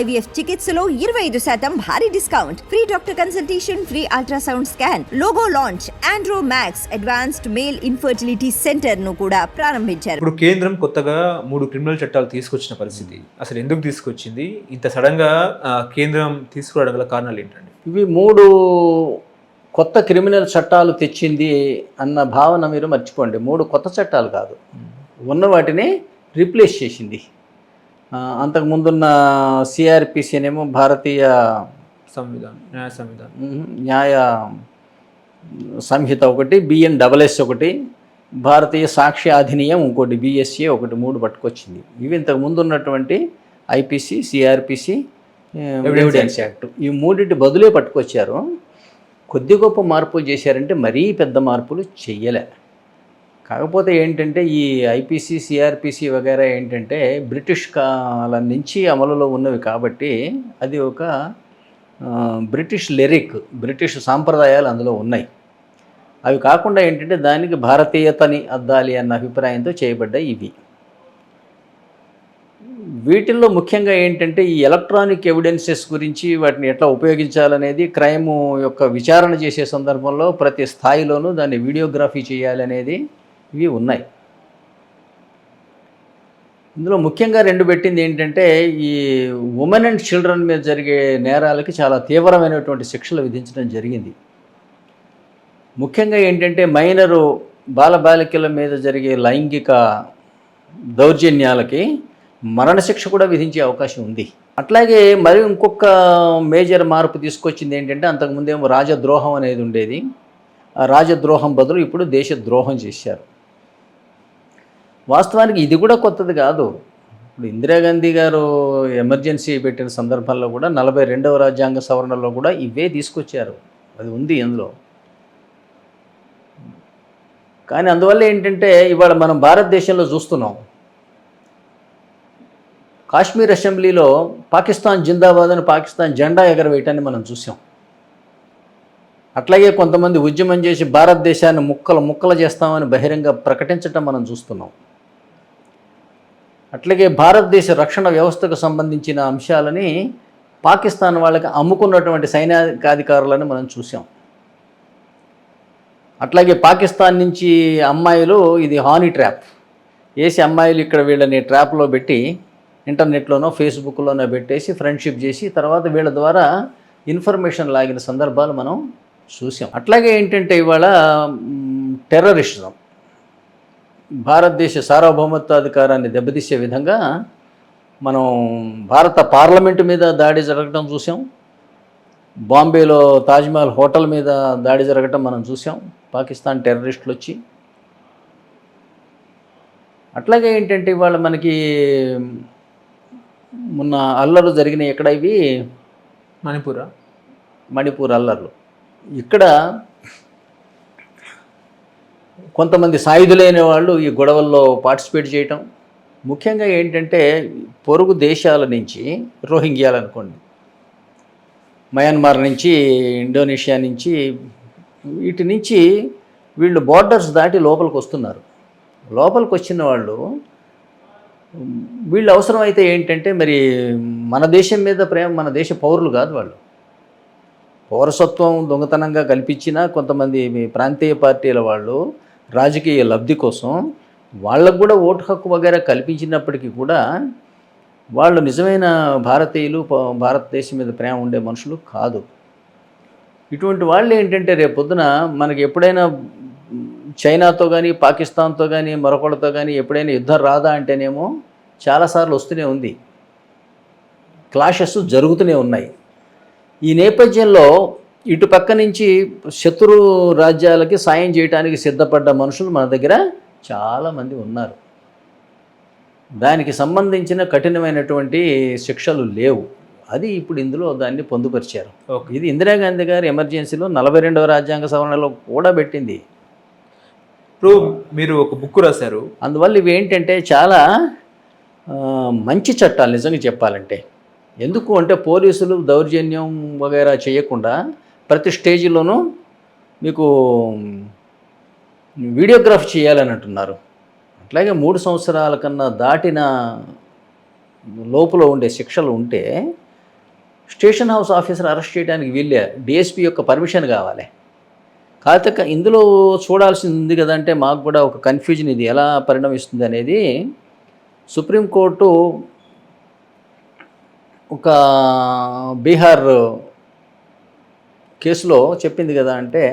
IVF చికిత్సలో ఇరవై ఐదు శాతం భారీ discount. Free doctor consultation free ultrasound scan logo launch Andro Max advanced male infertility సెంటర్ను కూడా ప్రారంభించారు. ఇప్పుడు కేంద్రం కొత్తగా మూడు క్రిమినల్ చట్టాలు తీసుకొచ్చిన పరిస్థితి. అసలు ఎందుకు తీసుకొచ్చింది? ఇంత సడన్గా కేంద్రం తీసుకురావడం గల కారణాలు ఏంటండి? ఇవి మూడు కొత్త క్రిమినల్ చట్టాలు తెచ్చింది అన్న భావన మీరు మర్చిపోండి. మూడు కొత్త చట్టాలు కాదు. ఉన్న వాటిని రీప్లేస్ చేసింది. అంతకు ముందున్న సిఆర్పిసినేమో భారతీయ సంవిధానం న్యాయ సంవిధానం. న్యాయ సంహిత ఒకటి బిఎన్ డబల్ ఎస్ ఒకటి భారతీయ సాక్ష్య అధినియం ఇంకోటి బిఎస్ఏ ఒకటి మూడు పట్టుకొచ్చింది. ఇవి ఇంతకు ముందు ఉన్నటువంటి ఐపీసీ సిఆర్పిసి ఎవిడెన్స్ యాక్ట్ ఈ మూడింటి బదులే పట్టుకొచ్చారు. కొద్ది గొప్ప మార్పులు చేశారంటే మరీ పెద్ద మార్పులు చెయ్యలే. కాకపోతే ఏంటంటే ఈ ఐపీసీ సిఆర్పిసి వగేరా ఏంటంటే బ్రిటిష్ కాలం నుంచి అమలులో ఉన్నవి కాబట్టి అది ఒక బ్రిటిష్ లిరిక్ బ్రిటిష్ సాంప్రదాయాలు అందులో ఉన్నాయి. అవి కాకుండా ఏంటంటే దానికి భారతీయతని అద్దాలి అన్న అభిప్రాయంతో చేయబడ్డాయి ఇవి. వీటిల్లో ముఖ్యంగా ఏంటంటే ఈ ఎలక్ట్రానిక్ ఎవిడెన్సెస్ గురించి వాటిని ఎట్లా ఉపయోగించాలనేది క్రైమ్ యొక్క విచారణ చేసే సందర్భంలో ప్రతి స్థాయిలోనూ దాన్ని వీడియోగ్రఫీ చేయాలనేది ఇవి ఉన్నాయి. ఇందులో ముఖ్యంగా రెండు పెట్టింది ఏంటంటే ఈ ఉమెన్ అండ్ చిల్డ్రన్ మీద జరిగే నేరాలకి చాలా తీవ్రమైనటువంటి శిక్షలు విధించడం జరిగింది. ముఖ్యంగా ఏంటంటే మైనరు బాలబాలికల మీద జరిగే లైంగిక దౌర్జన్యాలకి మరణశిక్ష కూడా విధించే అవకాశం ఉంది. అట్లాగే మరి ఇంకొక మేజర్ మార్పు తీసుకొచ్చింది ఏంటంటే అంతకుముందేమో రాజద్రోహం అనేది ఉండేది. ఆ రాజద్రోహం బదులు ఇప్పుడు దేశద్రోహం చేశారు. వాస్తవానికి ఇది కూడా కొత్తది కాదు. ఇప్పుడు ఇందిరాగాంధీ గారు ఎమర్జెన్సీ పెట్టిన సందర్భంలో కూడా నలభై రెండవ రాజ్యాంగ సవరణలో కూడా ఇవే తీసుకొచ్చారు. అది ఉంది అందులో కానీ అందువల్ల ఏంటంటే ఇవాళ మనం భారతదేశంలో చూస్తున్నాం. కాశ్మీర్ అసెంబ్లీలో పాకిస్తాన్ జిందాబాద్ అని పాకిస్తాన్ జెండా ఎగరవేయటాన్ని మనం చూసాం. అట్లాగే కొంతమంది ఉద్యమం చేసి భారతదేశాన్ని ముక్కలు ముక్కలు చేస్తామని బహిరంగ ప్రకటించటం మనం చూస్తున్నాం. అట్లాగే భారతదేశ రక్షణ వ్యవస్థకు సంబంధించిన అంశాలని పాకిస్తాన్ వాళ్ళకి అమ్ముకున్నటువంటి సైనికాధికారులను మనం చూసాం. అట్లాగే పాకిస్తాన్ నుంచి అమ్మాయిలు ఇది హానీ ట్రాప్. వేసి అమ్మాయిలు ఇక్కడ వీళ్ళని ట్రాప్లో పెట్టి ఇంటర్నెట్లోనో ఫేస్బుక్లోనో పెట్టేసి ఫ్రెండ్షిప్ చేసి తర్వాత వీళ్ళ ద్వారా ఇన్ఫర్మేషన్ లాగిన సందర్భాలు మనం చూసాం. అట్లాగే ఏంటంటే ఇవాళ టెర్రరిస్టం భారతదేశ సార్వభౌమత్వాధికారాన్ని దెబ్బతీసే విధంగా మనం భారత పార్లమెంటు మీద దాడి జరగడం చూసాం బాంబేలో తాజ్మహల్ హోటల్ మీద దాడి జరగటం మనం చూసాం పాకిస్తాన్ టెర్రరిస్టులు వచ్చి అట్లాగే ఏంటంటే ఇవాళ మనకి మొన్న అల్లర్లు జరిగినాయి. ఎక్కడ ఇవి? మణిపూరా. మణిపూర్ అల్లర్లు. ఇక్కడ కొంతమంది సాయుధులైన వాళ్ళు ఈ గొడవల్లో పార్టిసిపేట్ చేయటం. ముఖ్యంగా ఏంటంటే పొరుగు దేశాల నుంచి రోహింగ్యాలు అనుకోండి. మయన్మార్ నుంచి ఇండోనేషియా నుంచి వీటి నుంచి వీళ్ళు బార్డర్స్ దాటి లోపలికి వస్తున్నారు. లోపలికి వచ్చిన వాళ్ళు వీళ్ళు అవసరమైతే ఏంటంటే మరి మన దేశం మీద ప్రేమ మన దేశ పౌరులు కాదు వాళ్ళు. పౌరసత్వం దొంగతనంగా కల్పించిన కొంతమంది మీ ప్రాంతీయ పార్టీల వాళ్ళు రాజకీయ లబ్ధి కోసం వాళ్ళకు కూడా ఓటు హక్కు వగేరా కల్పించినప్పటికీ కూడా వాళ్ళు నిజమైన భారతీయులు భారతదేశం మీద ప్రేమ ఉండే మనుషులు కాదు. ఇటువంటి వాళ్ళు ఏంటంటే రేపు పొద్దున మనకి ఎప్పుడైనా చైనాతో కానీ పాకిస్తాన్తో కానీ మరొకళ్ళతో కానీ ఎప్పుడైనా యుద్ధం రాదా అంటేనేమో చాలాసార్లు వస్తూనే ఉంది. క్లాషెస్ జరుగుతూనే ఉన్నాయి. ఈ నేపథ్యంలో ఇటు పక్క నుంచి శత్రు రాజ్యాలకి సాయం చేయడానికి సిద్ధపడ్డ మనుషులు మన దగ్గర చాలామంది ఉన్నారు. దానికి సంబంధించిన కఠినమైనటువంటి శిక్షలు లేవు. అది ఇప్పుడు ఇందులో దాన్ని పొందుపరిచారు. ఇది ఇందిరాగాంధీ గారి ఎమర్జెన్సీలో నలభై రెండవ రాజ్యాంగ సవరణలో కూడా పెట్టింది. ఇప్పుడు మీరు ఒక బుక్ రాశారు. అందువల్ల ఇవి ఏంటంటే చాలా మంచి చట్టాలు నిజంగా చెప్పాలంటే. ఎందుకు అంటే పోలీసులు దౌర్జన్యం వగైరా చేయకుండా ప్రతి స్టేజ్లోనూ మీకు వీడియోగ్రాఫ్ చేయాలని అంటున్నారు అట్లాగే మూడు సంవత్సరాల కన్నా దాటిన లోపల ఉండే శిక్షలు ఉంటే స్టేషన్ హౌస్ ఆఫీసర్ అరెస్ట్ చేయడానికి వీళ్ళే డిఎస్పీ యొక్క పర్మిషన్ కావాలి. కాకపోతే ఇందులో చూడాల్సింది ఉంది కదంటే మాకు కూడా ఒక కన్ఫ్యూజన్ ఇది. ఎలా పరిణమిస్తుంది అనేది సుప్రీంకోర్టు ఒక బీహార్ కేసులో చెప్పింది కదా అంటే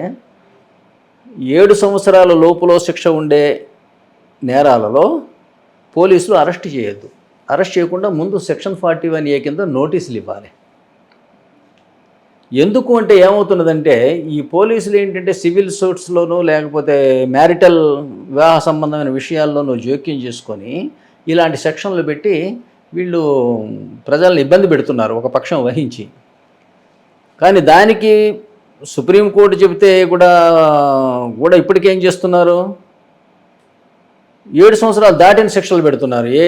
ఏడు సంవత్సరాల లోపులో శిక్ష ఉండే నేరాలలో పోలీసులు అరెస్ట్ చేయొద్దు. అరెస్ట్ చేయకుండా ముందు సెక్షన్ ఫార్టీ వన్ ఏ కింద నోటీసులు ఇవ్వాలి. ఎందుకు అంటే ఏమవుతున్నదంటే ఈ పోలీసులు ఏంటంటే సివిల్ సూట్స్లోనూ లేకపోతే మ్యారిటల్ వివాహ సంబంధమైన విషయాల్లోనూ జోక్యం చేసుకొని ఇలాంటి సెక్షన్లు పెట్టి వీళ్ళు ప్రజల్ని ఇబ్బంది పెడుతున్నారు ఒక పక్షం వహించి. కానీ దానికి సుప్రీంకోర్టు చెబితే కూడా కూడా ఇప్పటికేం చేస్తున్నారు? ఏడు సంవత్సరాలు దాటిన శిక్షలు పెడుతున్నారు. ఏ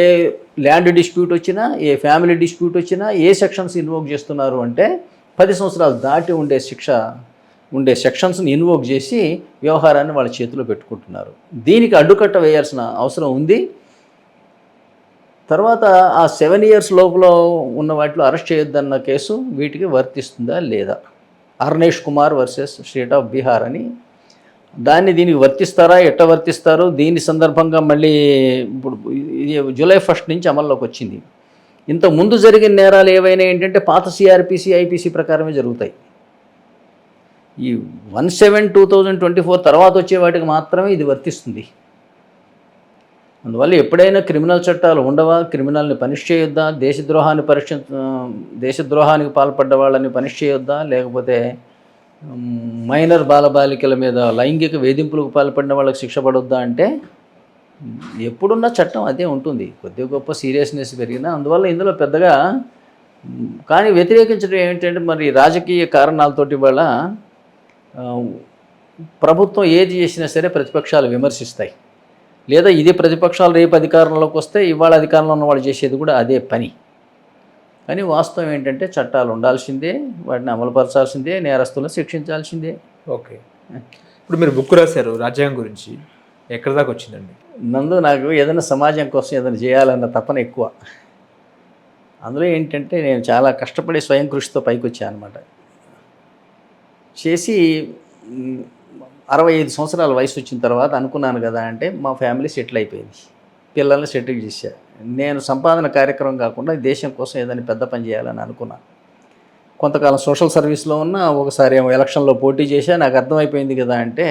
ల్యాండ్ డిస్ప్యూట్ వచ్చినా ఏ ఫ్యామిలీ డిస్ప్యూట్ వచ్చినా ఏ సెక్షన్స్ ఇన్వోక్ చేస్తున్నారు అంటే పది సంవత్సరాలు దాటి ఉండే శిక్ష ఉండే సెక్షన్స్ని ఇన్వోక్ చేసి వ్యవహారాన్ని వాళ్ళ చేతిలో పెట్టుకుంటున్నారు. దీనికి అడ్డుకట్ట వేయాల్సిన అవసరం ఉంది. తర్వాత ఆ సెవెన్ ఇయర్స్ లోపల ఉన్న వాటిలో అరెస్ట్ చేయొద్దన్న కేసు వీటికి వర్తిస్తుందా లేదా? Arnesh Kumar versus state of Bihar అని. దాన్ని దీనికి వర్తిస్తారా? ఎట్ట వర్తిస్తారు? దీని సందర్భంగా మళ్ళీ ఇప్పుడు ఇది జూలై ఫస్ట్ నుంచి అమల్లోకి వచ్చింది. ఇంత ముందు జరిగిన నేరాలు ఏవైనా ఏంటంటే పాత సిఆర్పిసి ఐపీసీ ప్రకారమే జరుగుతాయి. ఈ one seven two thousand twenty four తర్వాత వచ్చే వాటికి మాత్రమే ఇది వర్తిస్తుంది. అందువల్ల ఎప్పుడైనా క్రిమినల్ చట్టాలు ఉండవా? క్రిమినల్ని పనిష్ చేయొద్దా? దేశద్రోహాన్ని పరీక్ష దేశద్రోహానికి పాల్పడ్డ వాళ్ళని పనిష్ చేయొద్దా? లేకపోతే మైనర్ బాలబాలికల మీద లైంగిక వేధింపులకు పాల్పడిన వాళ్ళకి శిక్ష పడొద్దా అంటే ఎప్పుడున్న చట్టం అదే ఉంటుంది. కొద్దిగా గొప్ప సీరియస్నెస్ పెరిగినా అందువల్ల ఇందులో పెద్దగా కానీ వ్యతిరేకించడం ఏంటంటే మరి రాజకీయ కారణాలతోటి వాళ్ళ ప్రభుత్వం ఏది చేసినా సరే ప్రతిపక్షాలు విమర్శిస్తాయి. లేదా ఇది ప్రతిపక్షాలు రేపు అధికారంలోకి వస్తే ఇవాళ అధికారంలో ఉన్న వాళ్ళు చేసేది కూడా అదే పని. కానీ వాస్తవం ఏంటంటే చట్టాలు ఉండాల్సిందే వాటిని అమలుపరచాల్సిందే నేరస్తులను శిక్షించాల్సిందే. ఓకే. ఇప్పుడు మీరు బుక్ రాశారు రాజ్యాంగం గురించి. ఎక్కడి దాకా వచ్చిందండి? నందు నాకు ఏదైనా సమాజం కోసం ఏదైనా చేయాలన్న తపన ఎక్కువ. అందులో ఏంటంటే నేను చాలా కష్టపడి స్వయం కృషితో పైకి వచ్చాను అనమాట చేసి అరవై ఐదు సంవత్సరాల వయసు వచ్చిన తర్వాత అనుకున్నాను కదా అంటే మా ఫ్యామిలీ సెటిల్ అయిపోయింది. పిల్లల్ని సెటిల్ చేశా. నేను సంపాదన కార్యక్రమం కాకుండా దేశం కోసం ఏదైనా పెద్ద పని చేయాలని అనుకున్నాను కొంతకాలం సోషల్ సర్వీస్లో ఉన్న ఒకసారి ఏమో ఎలక్షన్లో పోటీ చేశా. నాకు అర్థమైపోయింది కదా అంటే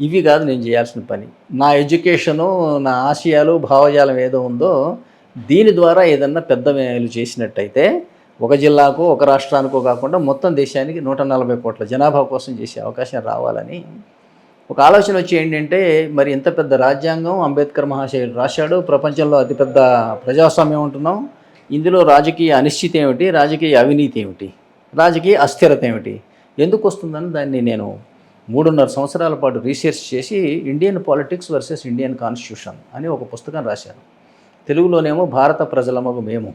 ఇవి కాదు నేను చేయాల్సిన పని. నా ఎడ్యుకేషను నా ఆశయాలు భావజాలం ఏదో ఉందో దీని ద్వారా ఏదన్నా పెద్ద మేలు చేసినట్టయితే ఒక జిల్లాకు ఒక రాష్ట్రానికో కాకుండా మొత్తం దేశానికి నూట నలభై కోట్ల జనాభా కోసం చేసే అవకాశం రావాలని ఒక ఆలోచన వచ్చి ఏంటంటే మరి ఇంత పెద్ద రాజ్యాంగం అంబేద్కర్ మహాశయుడు రాశాడు. ప్రపంచంలో అతిపెద్ద ప్రజాస్వామ్యం ఉంటున్నాం. ఇందులో రాజకీయ అనిశ్చితి ఏమిటి? రాజకీయ అవినీతి ఏమిటి? రాజకీయ అస్థిరత ఏమిటి? ఎందుకు వస్తుందని దాన్ని నేను మూడున్నర సంవత్సరాల పాటు రీసెర్చ్ చేసి Indian politics versus Indian constitution అని ఒక పుస్తకం రాశాను. తెలుగులోనేమో భారత ప్రజలమగు మేము.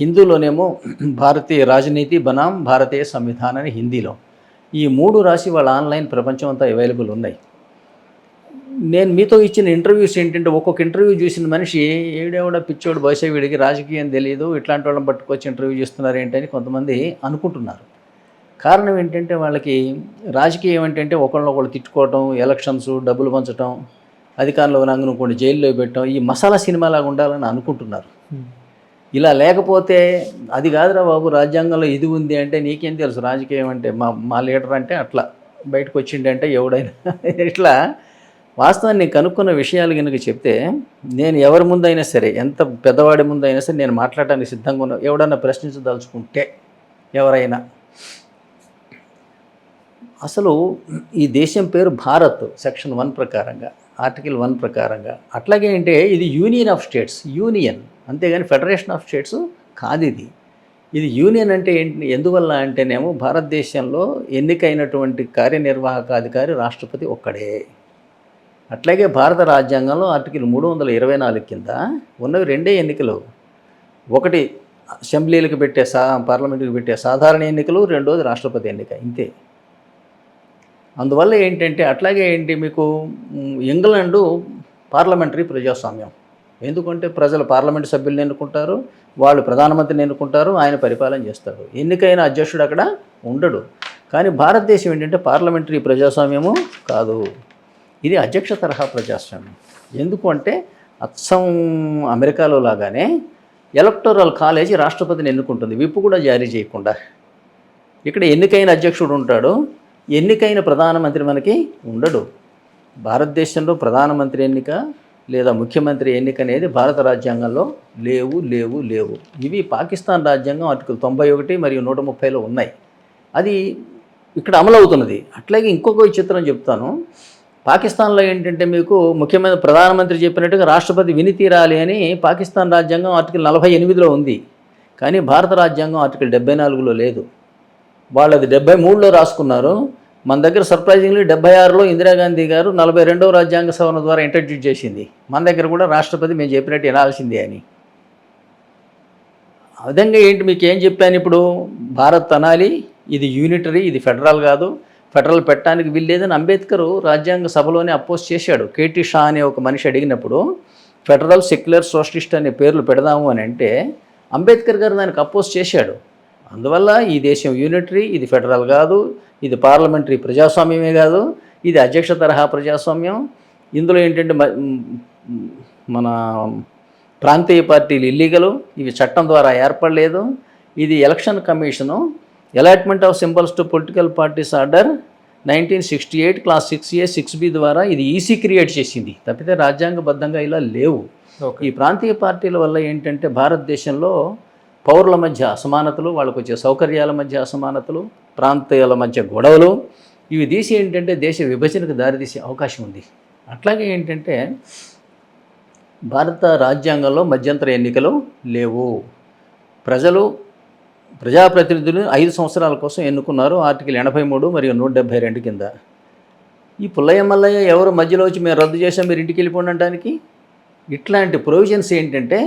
హిందీలోనేమో భారతీయ రాజనీతి బనాం భారతీయ సంవిధానం అని హిందీలో. ఈ మూడు రాసి వాళ్ళ ఆన్లైన్ ప్రపంచం అంతా అవైలబుల్ ఉన్నాయి. నేను మీతో ఇచ్చిన ఇంటర్వ్యూస్ ఏంటంటే ఒక్కొక్క ఇంటర్వ్యూ చూసిన మనిషి ఏడేవిడ పిచ్చోడు బహుశా వీడికి రాజకీయం తెలియదు ఇట్లాంటి వాళ్ళని పట్టుకొచ్చి ఇంటర్వ్యూ చేస్తున్నారు ఏంటని కొంతమంది అనుకుంటున్నారు. కారణం ఏంటంటే వాళ్ళకి రాజకీయం ఏంటంటే ఒకళ్ళనొకళ్ళు తిట్టుకోవటం ఎలక్షన్స్ డబ్బులు పంచటం అధికారంలో నంగునుకోండి జైల్లో పెట్టడం ఈ మసాలా సినిమాలాగా ఉండాలని అనుకుంటున్నారు. ఇలా లేకపోతే అది కాదురా బాబు రాజ్యాంగంలో ఇది ఉంది అంటే నీకేం తెలుసు? రాజకీయం అంటే మా మా లీడర్ అంటే అట్లా. బయటకు వచ్చిండంటే ఎవడైనా ఇట్లా. వాస్తవాన్ని నేను కనుక్కున్న విషయాలు కనుక చెప్తే నేను ఎవరి ముందైనా సరే ఎంత పెద్దవాడి ముందైనా సరే నేను మాట్లాడటానికి సిద్ధంగా ఉన్నా ఎవడన్నా ప్రశ్నించదలుచుకుంటే ఎవరైనా. అసలు ఈ దేశం పేరు భారత్ సెక్షన్ వన్ ప్రకారంగా ఆర్టికల్ వన్ ప్రకారంగా. అట్లాగే అంటే ఇది యూనియన్ ఆఫ్ స్టేట్స్ యూనియన్. అంతేగాని ఫెడరేషన్ ఆఫ్ స్టేట్స్ కాదు ఇది. ఇది యూనియన్ అంటే ఏంటి ఎందువల్ల అంటేనేమో భారతదేశంలో ఎన్నికైనటువంటి కార్యనిర్వాహక అధికారి రాష్ట్రపతి ఒక్కడే. అట్లాగే భారత రాజ్యాంగంలో ఆర్టికల్ మూడు వందల ఇరవై నాలుగు కింద ఉన్నవి రెండే ఎన్నికలు. ఒకటి అసెంబ్లీలకు పెట్టే సా పార్లమెంట్కి పెట్టే సాధారణ ఎన్నికలు రెండోది రాష్ట్రపతి ఎన్నిక ఇంతే. అందువల్ల ఏంటంటే అట్లాగే ఏంటి మీకు ఇంగ్లాండు పార్లమెంటరీ ప్రజాస్వామ్యం. ఎందుకంటే ప్రజలు పార్లమెంట్ సభ్యులను ఎన్నుకుంటారు వాళ్ళు ప్రధానమంత్రిని ఎన్నుకుంటారు ఆయన పరిపాలన చేస్తారు. ఎన్నికైన అధ్యక్షుడు అక్కడ ఉండడు. కానీ భారతదేశం ఏంటంటే పార్లమెంటరీ ప్రజాస్వామ్యము కాదు. ఇది అధ్యక్ష తరహా ప్రజాస్వామ్యం. ఎందుకు అంటే అచ్చం అమెరికాలో లాగానే ఎలక్టోరల్ కాలేజీ రాష్ట్రపతిని ఎన్నుకుంటుంది. విప్పు కూడా జారీ చేయకుండా. ఇక్కడ ఎన్నికైన అధ్యక్షుడు ఉంటాడు. ఎన్నికైన ప్రధానమంత్రి మనకి ఉండడు. భారతదేశంలో ప్రధానమంత్రి ఎన్నిక లేదా ముఖ్యమంత్రి ఎన్నిక అనేది భారత రాజ్యాంగంలో లేవు లేవు లేవు. ఇవి పాకిస్తాన్ రాజ్యాంగం ఆర్టికల్ తొంభై ఒకటి మరియు నూట ముప్పైలో ఉన్నాయి. అది ఇక్కడ అమలవుతున్నది. అట్లాగే ఇంకొక చిత్రం చెప్తాను. పాకిస్తాన్లో ఏంటంటే మీకు ముఖ్యమైన ప్రధానమంత్రి చెప్పినట్టుగా రాష్ట్రపతి వినితీరాలి అని పాకిస్తాన్ రాజ్యాంగం ఆర్టికల్ నలభై ఎనిమిదిలో ఉంది. కానీ భారత రాజ్యాంగం ఆర్టికల్ డెబ్బై నాలుగులో లేదు. వాళ్ళది డెబ్బై మూడులో రాసుకున్నారు. మన దగ్గర సర్ప్రైజింగ్లీ డెబ్బై ఆరులో ఇందిరాగాంధీ గారు నలభై రెండవ రాజ్యాంగ సవరణ ద్వారా ఇంట్రడ్యూస్ చేసింది. మన దగ్గర కూడా రాష్ట్రపతి మేము చెప్పినట్టు వినాల్సిందే అని. ఆ విధంగా ఏంటి మీకు ఏం చెప్పాను ఇప్పుడు? భారత్ అనాలి ఇది యూనిటరీ ఇది ఫెడరల్ కాదు. ఫెడరల్ పెట్టడానికి వీల్లేదని అంబేద్కర్ రాజ్యాంగ సభలోనే అపోజ్ చేశాడు. కేటీ షా అనే ఒక మనిషి అడిగినప్పుడు ఫెడరల్ సెక్యులర్ సోషలిస్ట్ అనే పేర్లు పెడదాము అని అంటే అంబేద్కర్ గారు దానికి అపోజ్ చేశాడు. అందువల్ల ఈ దేశం యూనిటరీ ఇది ఫెడరల్ కాదు. ఇది పార్లమెంటరీ ప్రజాస్వామ్యమే కాదు ఇది అధ్యక్ష తరహా ప్రజాస్వామ్యం. ఇందులో ఏంటంటే మన ప్రాంతీయ పార్టీలు ఇల్లీగలు ఇవి చట్టం ద్వారా ఏర్పడలేదు. ఇది election commission allotment of symbols to political parties order nineteen sixty eight clause six A six B ద్వారా ఇది ఈసీ క్రియేట్ చేసింది. తప్పితే రాజ్యాంగబద్ధంగా ఇలా లేవు. ఈ ప్రాంతీయ పార్టీల వల్ల ఏంటంటే భారతదేశంలో పౌరుల మధ్య అసమానతలు వాళ్ళకు వచ్చే సౌకర్యాల మధ్య అసమానతలు ప్రాంతాల మధ్య గొడవలు ఇవి తీసి ఏంటంటే దేశ విభజనకు దారితీసే అవకాశం ఉంది. అట్లాగే ఏంటంటే భారత రాజ్యాంగంలో మధ్యంతర ఎన్నికలు లేవు. ప్రజలు ప్రజాప్రతినిధులు ఐదు సంవత్సరాల కోసం ఎన్నుకున్నారు ఆర్టికల్ ఎనభై మూడు మరియు నూట డెబ్బై రెండు కింద. ఈ పుల్లయ్య మల్లయ్య ఎవరు మధ్యలో వచ్చి మేము రద్దు చేసాం మీరు ఇంటికి వెళ్ళిపోండి అనడానికి ఇట్లాంటి ప్రొవిజన్స్ ఏంటంటే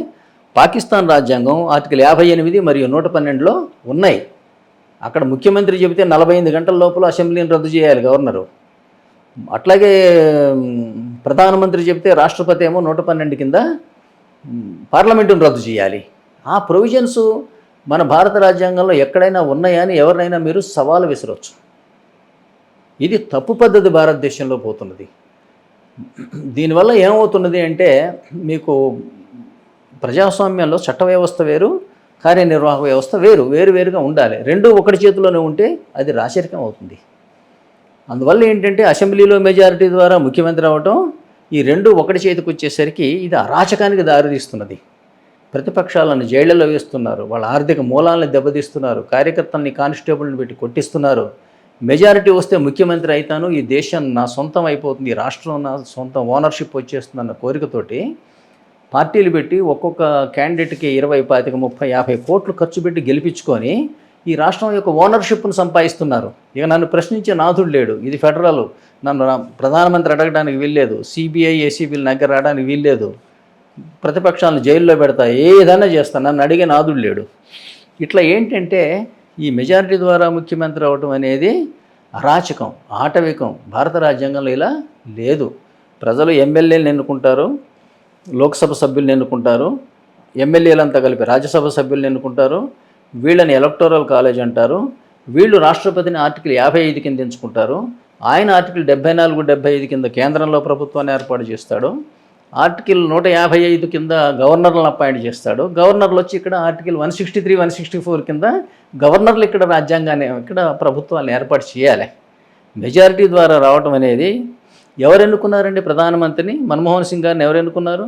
పాకిస్తాన్ రాజ్యాంగం ఆర్టికల్ యాభై ఎనిమిది మరియు నూట పన్నెండులో ఉన్నాయి. అక్కడ ముఖ్యమంత్రి చెబితే నలభై ఎనిమిది గంటల లోపల అసెంబ్లీని రద్దు చేయాలి గవర్నరు. అట్లాగే ప్రధానమంత్రి చెబితే రాష్ట్రపతి ఏమో నూట పన్నెండు కింద పార్లమెంటును రద్దు చేయాలి. ఆ ప్రొవిజన్స్ మన భారత రాజ్యాంగంలో ఎక్కడైనా ఉన్నాయా అని ఎవరినైనా మీరు సవాలు విసరవచ్చు ఇది తప్పు పద్ధతి భారతదేశంలో పోతున్నది. దీనివల్ల ఏమవుతున్నది అంటే మీకు ప్రజాస్వామ్యంలో చట్ట వ్యవస్థ వేరు కార్యనిర్వాహక వ్యవస్థ వేరు వేరు వేరుగా ఉండాలి. రెండు ఒకటి చేతిలోనే ఉంటే అది రాచరికం అవుతుంది. అందువల్ల ఏంటంటే అసెంబ్లీలో మెజారిటీ ద్వారా ముఖ్యమంత్రి అవ్వటం ఈ రెండు ఒకటి చేతికి వచ్చేసరికి ఇది అరాచకానికి దారితీస్తున్నది. ప్రతిపక్షాలను జైళ్ళలో వేస్తున్నారు వాళ్ళ ఆర్థిక మూలాలను దెబ్బతీస్తున్నారు కార్యకర్తల్ని కానిస్టేబుల్ని పెట్టి కొట్టిస్తున్నారు. మెజారిటీ వస్తే ముఖ్యమంత్రి అవుతాను ఈ దేశం నా సొంతం అయిపోతుంది ఈ రాష్ట్రం నా సొంతం ఓనర్షిప్ వచ్చేస్తుందన్న కోరికతోటి పార్టీలు పెట్టి ఒక్కొక్క క్యాండిడేట్కి ఇరవై పాతిక ముప్పై యాభై కోట్లు ఖర్చు పెట్టి గెలిపించుకొని ఈ రాష్ట్రం యొక్క ఓనర్షిప్ను సంపాదిస్తున్నారు. ఇక నన్ను ప్రశ్నించే నాథుడు లేడు. ఇది ఫెడరల్. నన్ను ప్రధానమంత్రి అడగడానికి వీల్లేదు. సిబిఐ ఏసీబీల దగ్గర రావడానికి వీల్లేదు. ప్రతిపక్షాలను జైల్లో పెడతా ఏదైనా చేస్తా నన్ను అడిగే నాదుడు లేడు. ఇట్లా ఏంటంటే ఈ మెజారిటీ ద్వారా ముఖ్యమంత్రి అవ్వటం అనేది అరాచకం ఆటవికం. భారత రాజ్యాంగంలో ఇలా లేదు. ప్రజలు ఎమ్మెల్యేలను ఎన్నుకుంటారు. లోక్సభ సభ్యులను ఎన్నుకుంటారు? ఎమ్మెల్యేలంతా కలిపి రాజ్యసభ సభ్యులను ఎన్నుకుంటారు? వీళ్ళని ఎలక్టోరల్ కాలేజ్ అంటారు. వీళ్ళు రాష్ట్రపతిని ఆర్టికల్ యాభై ఐదు కింద ఎంచుకుంటారు. ఆయన ఆర్టికల్ డెబ్బై నాలుగు డెబ్బై ఐదు కింద కేంద్రంలో ప్రభుత్వాన్ని ఏర్పాటు చేస్తాడు. ఆర్టికల్ నూట యాభై ఐదు కింద గవర్నర్లను అపాయింట్ చేస్తాడు. గవర్నర్లు వచ్చి ఇక్కడ article one sixty three one sixty four కింద గవర్నర్లు ఇక్కడ రాజ్యాంగాన్ని ఇక్కడ ప్రభుత్వాన్ని ఏర్పాటు చేయాలి. మెజారిటీ ద్వారా రావటం అనేది ఎవరు ఎన్నుకున్నారండి ప్రధానమంత్రిని? మన్మోహన్ సింగ్ గారిని ఎవరు ఎన్నుకున్నారు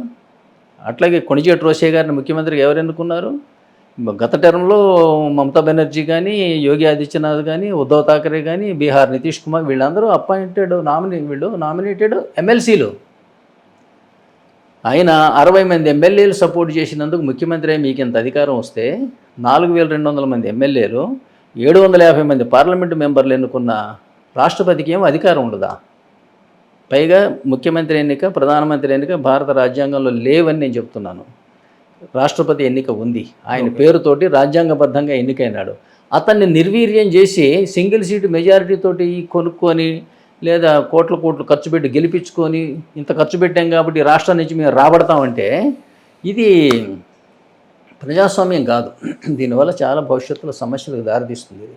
అట్లాగే కొణిజేటి రోషే గారిని ముఖ్యమంత్రిగా ఎవరు ఎన్నుకున్నారు గత టర్మ్లో మమతా బెనర్జీ కానీ యోగి ఆదిత్యనాథ్ కానీ ఉద్ధవ్ థాకరే కానీ బీహార్ నితీష్ కుమార్ వీళ్ళందరూ అపాయింటెడ్ నామినే వీళ్ళు నామినేటెడ్ ఎమ్మెల్సీలు. ఆయన అరవై మంది ఎమ్మెల్యేలు సపోర్ట్ చేసినందుకు ముఖ్యమంత్రి మీకు ఇంత అధికారం వస్తే నాలుగు వేల రెండు వందల మంది ఎమ్మెల్యేలు ఏడు వందల యాభై మంది పార్లమెంటు మెంబర్లు ఎన్నుకున్న రాష్ట్రపతికి ఏం అధికారం ఉండదా? పైగా ముఖ్యమంత్రి ఎన్నిక ప్రధానమంత్రి ఎన్నిక భారత రాజ్యాంగంలో లేవని నేను చెప్తున్నాను. రాష్ట్రపతి ఎన్నిక ఉంది. ఆయన పేరుతోటి రాజ్యాంగబద్ధంగా ఎన్నికైనాడు. అతన్ని నిర్వీర్యం చేసి సింగిల్ సీటు మెజారిటీ తోటి కొనుక్కొని లేదా కోట్ల కోట్లు ఖర్చు పెట్టి గెలిపించుకొని ఇంత ఖర్చు పెట్టాం కాబట్టి రాష్ట్రం నుంచి మేము రాబడతామంటే ఇది ప్రజాస్వామ్యం కాదు. దీనివల్ల చాలా భవిష్యత్తులో సమస్యలకు దారితీస్తుంది.